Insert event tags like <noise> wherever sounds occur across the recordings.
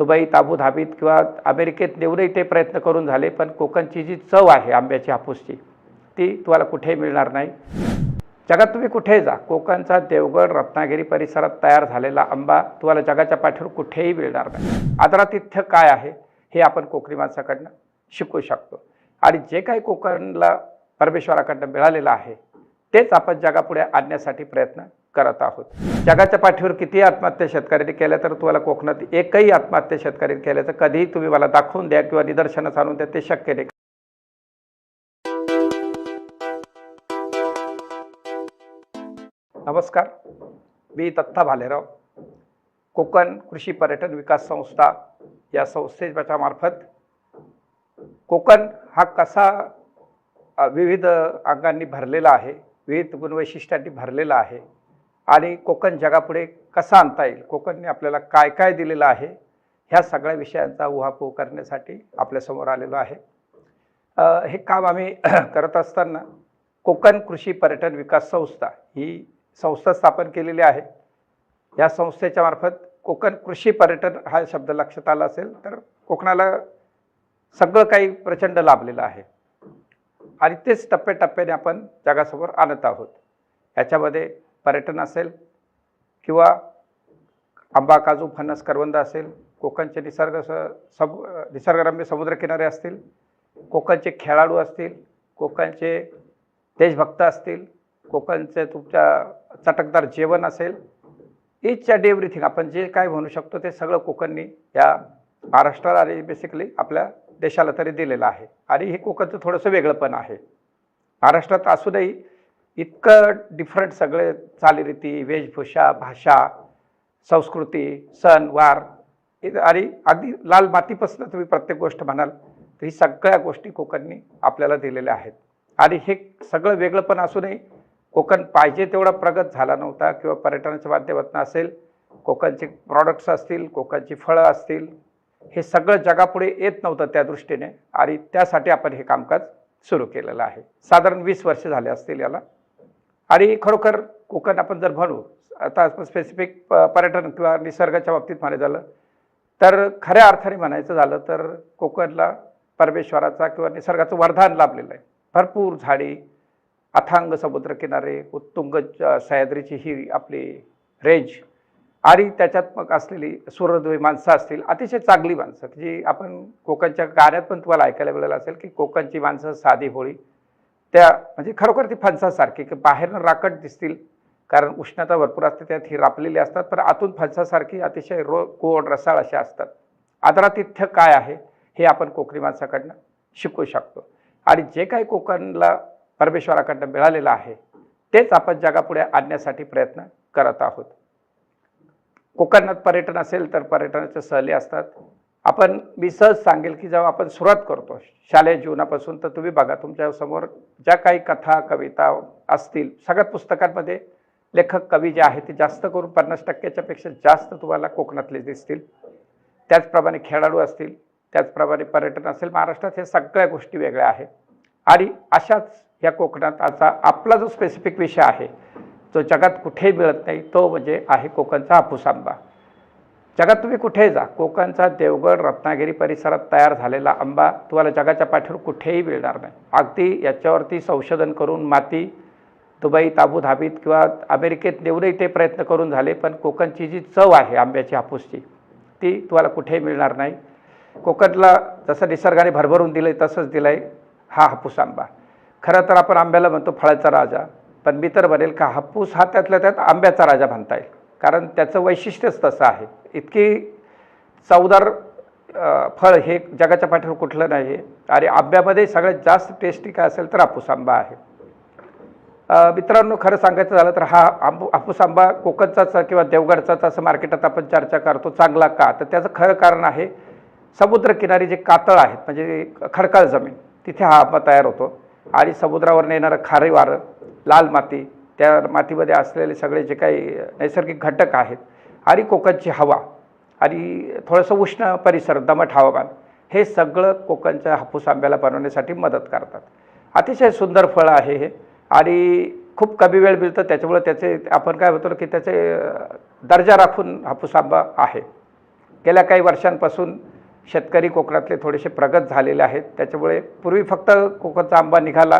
Dubai ताबू धाबीत किंवा अमेरिकेत नेऊनही ते प्रयत्न करून झाले पण कोकणची जी चव आहे आंब्याची हापूसची ती तुम्हाला कुठेही मिळणार नाही. जगात तुम्ही कुठेही जा कोकणचा देवगड रत्नागिरी परिसरात तयार झालेला आंबा तुम्हाला जगाच्या पाठीवर कुठेही मिळणार नाही. आदरातिथ्य काय आहे हे आपण कोकणी माणसाकडनं शिकू शकतो. आणि जे काही कोकणला परमेश्वराकडनं मिळालेलं आहे तेच आपण जगापुढे आणण्यासाठी प्रयत्न करत आहोत. जगाच्या पाठीवर किती आत्महत्या शेतकऱ्यांनी केल्या तर तुम्हाला कोकणात एकही आत्महत्या शेतकऱ्यांनी केल्याचं कधीही तुम्ही मला दाखवून द्या किंवा निदर्शनास आणून द्या ते शक्य नाही. नमस्कार. मी दत्ता भालेराव. कोकण कृषी पर्यटन विकास संस्था या संस्थेच्या मार्फत कोकण हा कसा विविध अंगांनी भरलेला आहे विविध गुणवैशिष्ट्यांनी भरलेला आहे. आणि कोकण जगापुढे कसा आणता येईल? कोकणने आपल्याला काय काय दिलेलं आहे? ह्या सगळ्या विषयांचा उहापोह करण्यासाठी आपल्यासमोर आलेलो आहे. हे काम आम्ही <clears throat> करत असताना कोकण कृषी पर्यटन विकास संस्था ही संस्था स्थापन केलेली आहे. या संस्थेच्या मार्फत कोकण कृषी पर्यटन हा शब्द लक्षात आला असेल तर कोकणाला सगळं काही प्रचंड लाभलेलं आहे. आणि तेच टप्प्याटप्प्याने आपण जगासमोर आणत आहोत. याच्यामध्ये पर्यटन असेल किंवा आंबा काजू फणस करवंद असेल कोकणचे निसर्ग स सब निसर्गरम्य समुद्रकिनारे असतील कोकणचे खेळाडू असतील कोकणचे देशभक्त असतील कोकणचे तुमच्या चटकदार जेवण असेल इच अँड एव्हरीथिंग आपण जे काय म्हणू शकतो ते सगळं कोकणनी या महाराष्ट्राला आणि बेसिकली आपल्या देशाला तरी दिलेलं आहे. आणि हे कोकणचं थोडंसं वेगळं पण आहे. महाराष्ट्रात असूनही इतकं डिफरंट सगळे चालीरीती वेशभूषा भाषा संस्कृती सण वार इ- आणि अगदी लाल मातीपासून तुम्ही प्रत्येक गोष्ट म्हणाल तर ही सगळ्या गोष्टी कोकणनी आपल्याला दिलेल्या आहेत. आणि हे सगळं वेगळं पण असूनही कोकण पाहिजे तेवढा प्रगत झाला नव्हता किंवा पर्यटनाच्या माध्यमातून असेल कोकणचे प्रॉडक्ट्स असतील कोकणची फळं असतील हे सगळं जगापुढे येत नव्हतं त्या दृष्टीने आणि त्यासाठी आपण हे कामकाज सुरू केलेलं आहे. साधारण वीस वर्ष झाले असतील याला. आणि खरोखर कोकण आपण जर म्हणू आता स्पेसिफिक पर्यटन किंवा निसर्गाच्या बाबतीत म्हणायचं झालं तर खऱ्या अर्थाने म्हणायचं झालं तर कोकणला परमेश्वराचा किंवा निसर्गाचं वरदान लाभलेलं आहे. भरपूर झाडी अथांग समुद्रकिनारे उत्तुंग सह्याद्रीची ही आपली रेंज आणि त्याच्यात मग असलेली सूर्यद्वयी माणसं असतील अतिशय चांगली माणसं जी आपण कोकणच्या गाण्यात पण तुम्हाला ऐकायला मिळालं असेल की कोकणची माणसं साधी होळी त्या म्हणजे खरोखर ती फणसासारखी की बाहेरनं राकट दिसतील कारण उष्णता भरपूर असते त्यात ही रापलेली असतात पण आतून फणसासारखी अतिशय रो गोड रसाळ अशा असतात. आदरातिथ्य काय आहे हे आपण कोकणी माणसाकडनं शिकू शकतो. आणि जे काही कोकणला परमेश्वराकडनं मिळालेलं आहे तेच आपण जगापुढे आणण्यासाठी प्रयत्न करत आहोत. कोकणात पर्यटन असेल तर पर्यटनाच्या सहली असतात. आपण मी सहज सांगेल की जेव्हा आपण सुरुवात करतो शालेय जीवनापासून तर तुम्ही बघा तुमच्यासमोर ज्या काही कथा कविता असतील सगळ्या पुस्तकांमध्ये लेखक कवी जे आहेत ते जास्त करून पन्नास टक्क्याच्या पेक्षा जास्त तुम्हाला कोकणातले दिसतील. त्याचप्रमाणे खेळाडू असतील त्याचप्रमाणे पर्यटन असेल महाराष्ट्रात हे सगळ्या गोष्टी वेगळ्या आहेत. आणि अशाच या कोकणात आता आपला जो स्पेसिफिक विषय आहे जो जगात कुठेही मिळत नाही तो म्हणजे आहे कोकणचा हापूस आंबा जगात तुम्ही कुठेही जा कोकणचा देवगड रत्नागिरी परिसरात तयार झालेला आंबा तुम्हाला जगाच्या पाठीवर कुठेही मिळणार नाही. अगदी याच्यावरती संशोधन करून माती दुबई ताबूधाबीत किंवा अमेरिकेत नेऊनही ते प्रयत्न करून झाले पण कोकणची जी चव आहे आंब्याची हापूसची ती तुम्हाला कुठेही मिळणार नाही. कोकणला जसं निसर्गाने भरभरून दिलं आहे तसंच दिलं आहे हा हापूस आंबा. खरं तर आपण आंब्याला म्हणतो फळाचा राजा. पण मी तर म्हणेल का हापूस हा त्यातल्या त्यात आंब्याचा राजा म्हणता येईल. कारण त्याचं वैशिष्ट्यच तसं आहे. इतकी चवदार फळ हे जगाच्या पाठीवर कुठलं नाही आहे आणि आंब्यामध्ये सगळ्यात जास्त टेस्टी काय असेल तर हापूस आंबा आहे. मित्रांनो खरं सांगायचं झालं तर हा आंबू हापूस आंबा कोकणचाच किंवा देवगडचाच असं मार्केटात आपण चर्चा करतो चांगला का? तर त्याचं खरं कारण आहे समुद्रकिनारी जे कातळ आहेत म्हणजे खडकाळ जमीन तिथे हा आंबा तयार होतो. आणि समुद्रावर येणारं खारे वारं लाल माती त्या मातीमध्ये असलेले सगळे जे काही नैसर्गिक घटक आहेत आणि कोकणची हवा आणि थोडंसं उष्ण परिसर दमट हवामान हे सगळं कोकणच्या हापूस आंब्याला बनवण्यासाठी मदत करतात. अतिशय सुंदर फळ आहे हे आणि खूप कमी वेळ मिळतं त्याच्यामुळे त्याचे आपण काय होतो की त्याचे दर्जा राखून हापूस आंबा आहे. गेल्या काही वर्षांपासून शेतकरी कोकणातले थोडेसे प्रगत झालेले आहेत त्याच्यामुळे पूर्वी फक्त कोकणचा आंबा निघाला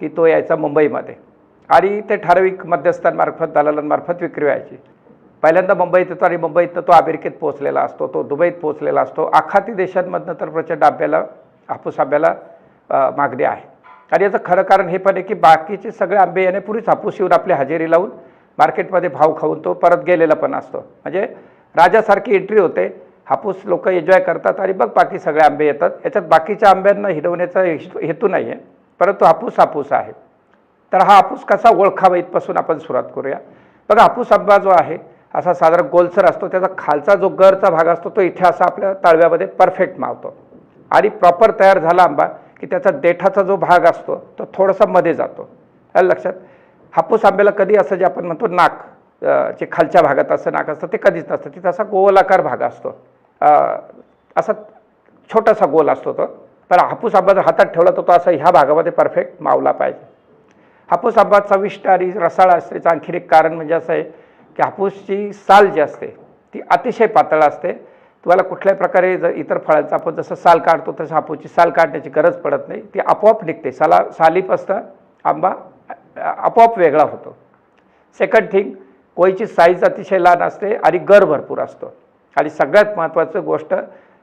की तो यायचा मुंबईमध्ये. आणि ते ठराविक मध्यस्थांमार्फत दलालांमार्फत विक्री व्हायची. पहिल्यांदा मुंबईत येतो आणि मुंबईतनं तो अमेरिकेत पोहोचलेला असतो तो दुबईत पोहोचलेला असतो. आखाती देशांमधनं तर प्रचंड आंब्याला हापूस आंब्याला मागणी आहे. आणि याचं खरं कारण हे पण आहे की बाकीचे सगळे आंबे येण्यापूर्वीच हापूस येऊन आपली हजेरी लावून मार्केटमध्ये भाव खाऊन तो परत गेलेला पण असतो. म्हणजे राजासारखी एंट्री होते. हापूस लोक एन्जॉय करतात आणि बघ बाकी सगळे आंबे येतात. याच्यात बाकीच्या आंब्यांना हिरवण्याचा हेतू नाही आहे परंतु हापूस हापूस आहे. तर हा हापूस कसा ओळखावा इथपासून आपण सुरुवात करूया. बघा हापूस आंबा जो आहे असा साधारण गोलसर असतो त्याचा खालचा जो गरचा भाग असतो तो इथे असा आपल्या तळव्यामध्ये परफेक्ट मावतो. आणि प्रॉपर तयार झाला आंबा की त्याचा देठाचा जो भाग असतो तो थोडासा मध्ये जातो. आलं लक्षात? हापूस आंब्याला कधी असं जे आपण म्हणतो नाक जे खालच्या भागात असं नाक असतं ते कधीच नसतं. तिथं असा गोलाकार भाग असतो. असा छोटासा गोल असतो तो. पण हापूस आंबा जर हातात ठेवला तर तो असा ह्या भागामध्ये परफेक्ट मावला पाहिजे. हापूस आंबा चविष्ट आणि रसाळ असण्याचं आणखी एक कारण म्हणजे असं आहे की हापूसची साल जी असते ती अतिशय पातळ असते. तुम्हाला कुठल्याही प्रकारे जर इतर फळांचा आपण जसं साल काढतो तसं हापूसची साल काढण्याची गरज पडत नाही. ती आपोआप निघते. साला सालीपासनं आंबा आपोआप वेगळा होतो. सेकंड थिंग कोळीची साईज अतिशय लहान असते आणि गर भरपूर असतो. आणि सगळ्यात महत्त्वाचं गोष्ट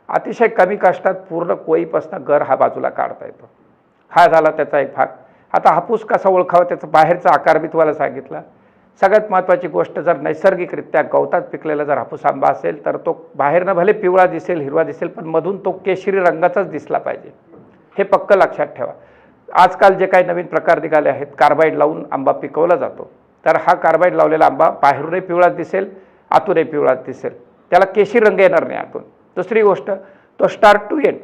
अतिशय कमी कष्टात पूर्ण कोईपासनं गर हा बाजूला काढता येतो. हा झाला त्याचा एक भाग. आता हापूस कसा ओळखावा त्याचा बाहेरचा आकार मी तुम्हाला सांगितला. सगळ्यात महत्त्वाची गोष्ट जर नैसर्गिकरित्या गवतात पिकलेला जर हापूस आंबा असेल तर तो बाहेरनं भले पिवळा दिसेल हिरवा दिसेल पण मधून तो केशरी रंगाचाच दिसला पाहिजे. हे पक्क लक्षात ठेवा. आजकाल जे काही नवीन प्रकार निघाले आहेत कार्बाईड लावून आंबा पिकवला जातो. तर हा कार्बाईड लावलेला आंबा बाहेरूनही पिवळा दिसेल आतूनही पिवळा दिसेल. त्याला केशरी रंग येणार नाही आतून. दुसरी गोष्ट तो स्टार्ट टू एंड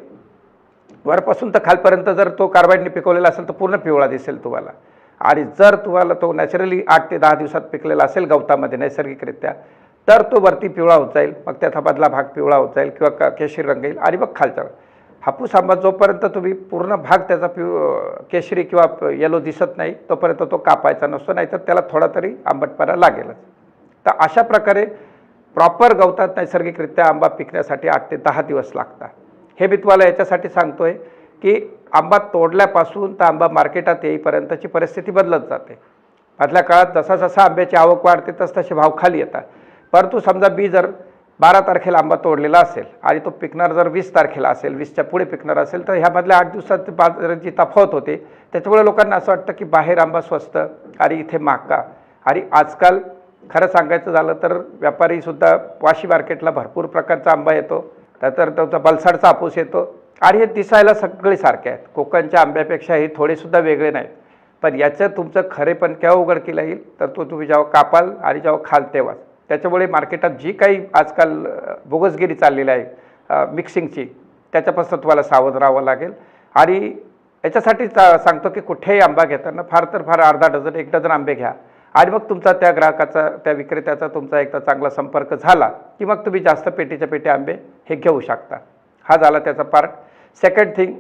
वरपासून तर खालपर्यंत जर तो कार्बाईडने पिकवलेला असेल तर पूर्ण पिवळा दिसेल तुम्हाला. आणि जर तुम्हाला तो नॅचरली आठ ते दहा दिवसात पिकलेला असेल गवतामध्ये नैसर्गिकरित्या तर तो वरती पिवळा होत जाईल मग त्याचा मधला भाग पिवळा होत जाईल किंवा क- केशरी रंग येईल आणि मग खालचा. हापूस आंबा जोपर्यंत तुम्ही पूर्ण भाग त्याचा पिव केशरी किंवा येलो दिसत नाही तोपर्यंत तो कापायचा नसतो नाहीतर त्याला थोडा तरी आंबटपणा लागेलच. तर अशा प्रकारे प्रॉपर गवतात नैसर्गिकरित्या आंबा पिकण्यासाठी आठ ते दहा दिवस लागतात. हे मी तुम्हाला याच्यासाठी सांगतो आहे की आंबा तोडल्यापासून तर आंबा मार्केटात येईपर्यंतची परिस्थिती बदलत जाते. मधल्या काळात जसा जसा आंब्याची आवक वाढते तस तसे भाव खाली येतात. परंतु समजा बी जर बारा तारखेला आंबा तोडलेला असेल आणि तो पिकणार जर वीस तारखेला असेल वीसच्या पुढे पिकणार असेल तर ह्यामधल्या आठ दिवसात बाजाराची तफावत होते. त्याच्यामुळे लोकांना असं वाटतं की बाहेर आंबा स्वस्त आणि इथे महाग आणि आजकाल खरं सांगायचं झालं तर व्यापारीसुद्धा वाशी मार्केटला भरपूर प्रकारचा आंबा येतो. त्यातर त्याचा बलसाडचा हापूस येतो. आणि हे दिसायला सगळे सारखे आहेत. कोकणच्या आंब्यापेक्षा हे थोडेसुद्धा वेगळे नाहीत. पण याचं तुमचं खरेपण केव्हा उघड केलं येईल? तर तो तुम्ही जेव्हा कापाल आणि जेव्हा खाल तेव्हाच. त्याच्यामुळे मार्केटात जी काही आजकाल बोगसगिरी चाललेली आहे मिक्सिंगची त्याच्यापासून तुम्हाला सावध राहावं लागेल. आणि याच्यासाठी सांगतो की कुठेही आंबा घेताना फार तर फार अर्धा डझन एक डझन आंबे घ्या. आणि मग तुमचा त्या ग्राहकाचा त्या विक्रेत्याचा तुमचा एकदा चांगला संपर्क झाला की मग तुम्ही जास्त पेटीच्या पेटी आंबे हे घेऊ शकता. हा झाला त्याचा पार्ट सेकंड थिंग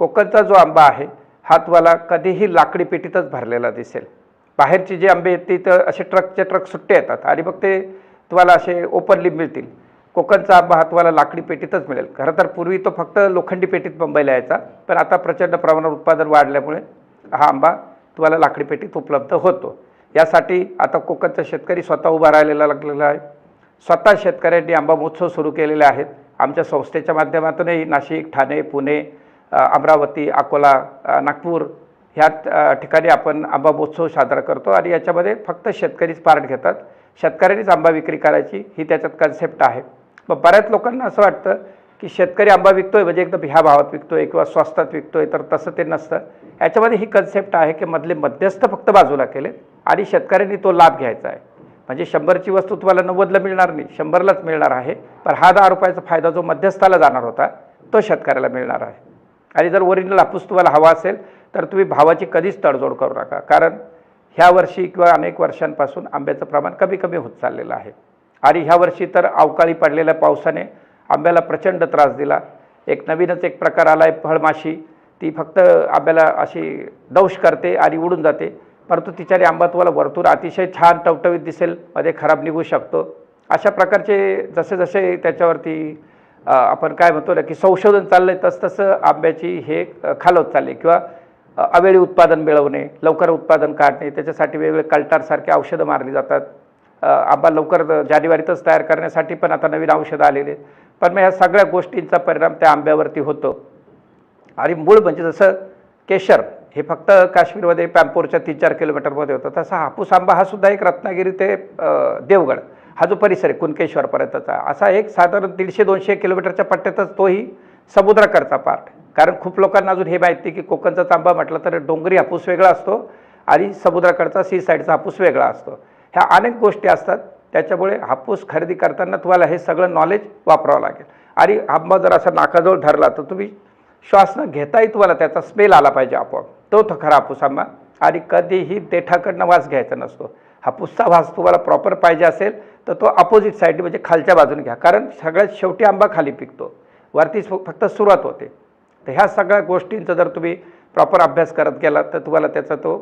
कोकणचा जो आंबा आहे हा तुम्हाला कधीही लाकडी पेटीतच भरलेला दिसेल. बाहेरची जी आंबे आहेत ती तर असे ट्रकचे ट्रक सुट्टे येतात आणि मग ते तुम्हाला असे ओपनली मिळतील. कोकणचा आंबा हा तुम्हाला लाकडी पेटीतच मिळेल. खरं तर पूर्वी तो फक्त लोखंडी पेटीत मुंबईला यायचा पण आता प्रचंड प्रमाणात उत्पादन वाढल्यामुळे हा आंबा तुम्हाला लाकडी पेटीत उपलब्ध होतो. यासाठी आता कोकणचा शेतकरी स्वतः उभा राहिलेला लागलेला आहे. स्वतः शेतकऱ्यांनी आंबा महोत्सव सुरू केलेले आहेत. आमच्या संस्थेच्या माध्यमातूनही नाशिक ठाणे पुणे अमरावती अकोला नागपूर ह्या ठिकाणी आपण आंबा महोत्सव साजरा करतो आणि याच्यामध्ये फक्त शेतकरीच पार्ट घेतात. शेतकऱ्यांनीच आंबा विक्री करायची ही त्याच्यात कन्सेप्ट आहे. मग बऱ्याच लोकांना असं वाटतं की शेतकरी आंबा विकतोय म्हणजे एकदम ह्या भावात विकतोय किंवा स्वस्तात विकतोय तर तसं ते नसतं. याच्यामध्ये ही कन्सेप्ट आहे की मधले मध्यस्थ फक्त बाजूला केले आणि शेतकऱ्यांनी तो लाभ घ्यायचा आहे. म्हणजे शंभरची वस्तू तुम्हाला नव्वदला मिळणार नाही शंभरलाच मिळणार आहे पण हा दहा रुपयाचा फायदा जो मध्यस्थाला जाणार होता तो शेतकऱ्याला मिळणार आहे. आणि जर ओरिजिनल हापूस तुम्हाला हवा असेल तर तुम्ही भावाची कधीच तडजोड करू नका. कारण ह्या वर्षी किंवा अनेक वर्षांपासून आंब्याचं प्रमाण कमी कमी होत चाललेलं आहे. आणि ह्या वर्षी तर अवकाळी पडलेल्या पावसाने आंब्याला प्रचंड त्रास दिला. एक नवीनच एक प्रकार आला आहे फळमाशी. ती फक्त आंब्याला अशी दंश करते आणि उडून जाते. परंतु तिच्याने आंबा तुम्हाला वरतून अतिशय छान टवटवीत दिसेल मध्ये खराब निघू शकतो. अशा प्रकारचे जसे जसे त्याच्यावरती आपण काय म्हणतो ना की संशोधन चाललंय तसतसं आंब्याची हे खालवत चालले किंवा अवेळी उत्पादन मिळवणे लवकर उत्पादन काढणे त्याच्यासाठी वेगवेगळे कल्टारसारखे औषधं मारली जातात. आंबा लवकर जानेवारीतच तयार करण्यासाठी पण आता नवीन औषधं आलेली आहेत. पण मग ह्या सगळ्या गोष्टींचा परिणाम त्या आंब्यावरती होतो. आणि मूळ म्हणजे जसं केशर हे फक्त काश्मीरमध्ये पॅम्पोरच्या तीन चार किलोमीटरमध्ये होतं. तसा हापूस आंबा हा सुद्धा एक रत्नागिरी ते देवगड हा जो परिसर आहे कुणकेश्वरपर्यंतचा असा एक साधारण दीडशे दोनशे किलोमीटरच्या पट्ट्यातच तोही समुद्राकडचा पार्ट कारण खूप लोकांना अजून हे माहिती की कोकणचा आंबा म्हटलं तर डोंगरी हापूस वेगळा असतो आणि समुद्राकडचा सी साईडचा हापूस वेगळा असतो. ह्या अनेक गोष्टी असतात. त्याच्यामुळे हापूस खरेदी करताना तुम्हाला हे सगळं नॉलेज वापरावं लागेल. आणि आंबा जर असा नाकाजवळ धरला तर तुम्ही श्वास न घेताही तुम्हाला त्याचा स्मेल आला पाहिजे आपोआप. तो तो खरा हापूस आंबा आणि कधीही देठाकडनं वास घ्यायचा नसतो. हापूसचा वास तुम्हाला प्रॉपर पाहिजे असेल तर तो अपोजिट साईड म्हणजे खालच्या बाजूने घ्या. कारण सगळ्यात शेवटी आंबा खाली पिकतो. वरती फक्त सुरुवात होते. तर ह्या सगळ्या गोष्टींचा जर तुम्ही प्रॉपर अभ्यास करत गेलात तर तुम्हाला त्याचा तो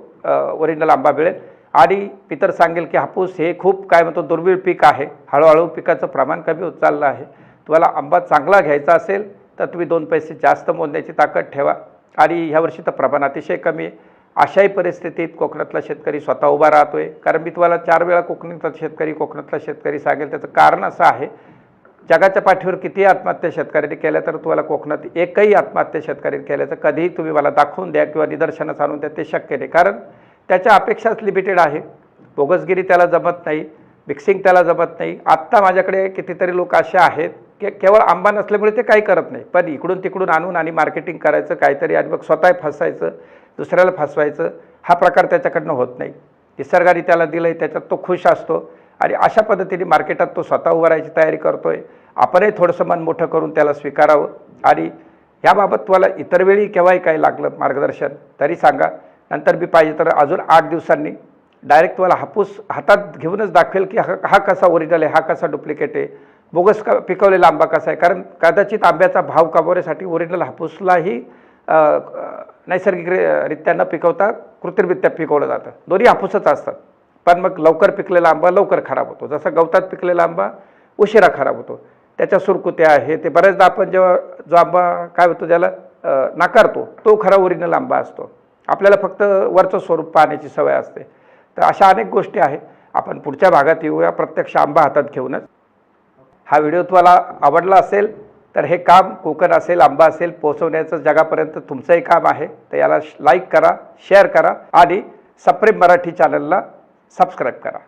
ओरिजिनल आंबा मिळेल. आणि पितर सांगेल की हापूस हे खूप काय म्हणतो दुर्मिळ पीक आहे. हळूहळू पिकाचं प्रमाण कमी होत चाललं आहे. तुम्हाला आंबा चांगला घ्यायचा असेल तर तुम्ही दोन पैसे जास्त मोजण्याची ताकद ठेवा. आणि ह्या वर्षी तर प्रमाण अतिशय कमी आहे. अशाही परिस्थितीत कोकणातला शेतकरी स्वतः उभा राहतो आहे कारण मी तुम्हाला चार वेळा कोकणातला शेतकरी कोकणातला शेतकरी सांगेल. त्याचं कारण असं आहे जगाच्या पाठीवर कितीही आत्महत्या शेतकऱ्यांनी केल्या तर तुम्हाला कोकणात एकही आत्महत्या शेतकऱ्यांनी केल्याचं कधीही तुम्ही मला दाखवून द्या किंवा निदर्शनास आणून द्या ते शक्य नाही. कारण त्याच्या अपेक्षाच लिमिटेड आहे. बोगसगिरी त्याला जमत नाही. मिक्सिंग त्याला जमत नाही. आत्ता माझ्याकडे कितीतरी लोक असे आहेत की केवळ आंबा नसल्यामुळे ते काही करत नाही. पण इकडून तिकडून आणून आणि मार्केटिंग करायचं काहीतरी आणि मग स्वतः फसायचं दुसऱ्याला फसवायचं हा प्रकार त्याच्याकडनं होत नाही. निसर्गाने त्याला दिलं आहे त्याच्यात तो खुश असतो आणि अशा पद्धतीने मार्केटात तो स्वतः उभं राहायची तयारी आहे आपणही थोडंसं मन मोठं करून त्याला स्वीकारावं आणि याबाबत तुम्हाला इतर वेळी केव्हाही काही लागलं मार्गदर्शन तरी सांगा. नंतर मी पाहिजे तर अजून आठ दिवसांनी डायरेक्ट तुम्हाला हापूस हातात घेऊनच दाखवेल की हा हा कसा ओरिजिनल आहे हा कसा डुप्लिकेट आहे. बोगस का पिकवलेला आंबा कसा आहे? कारण कदाचित आंब्याचा भाव कमवण्यासाठी ओरिजिनल हापूसलाही नैसर्गिकरित्या न पिकवता कृत्रिमरित्या पिकवलं जातं. दोन्ही हापूसच असतात. पण मग लवकर पिकलेला आंबा लवकर खराब होतो. जसा गवतात पिकलेला आंबा उशिरा खराब होतो. त्याच्या सुरकुत्या आहे ते बऱ्याचदा आपण जेव्हा जो आंबा काय होतो ज्याला नाकारतो तो खरा ओरिजिनल आंबा असतो. आपल्याला फक्त वरचं स्वरूप पाहण्याची सवय असते. तर अशा अनेक गोष्टी आहेत. आपण पुढच्या भागात येऊया. प्रत्यक्ष आंबा हातात घेऊनच. हा व्हिडिओ तुम्हाला आवडला असेल तर हे काम कोकण असेल आंबा असेल पोहोचवण्याचं जगापर्यंत तुमचंही काम आहे. तर याला लाईक करा शेअर करा आणि सप्रेम मराठी चॅनलला सबस्क्राईब करा.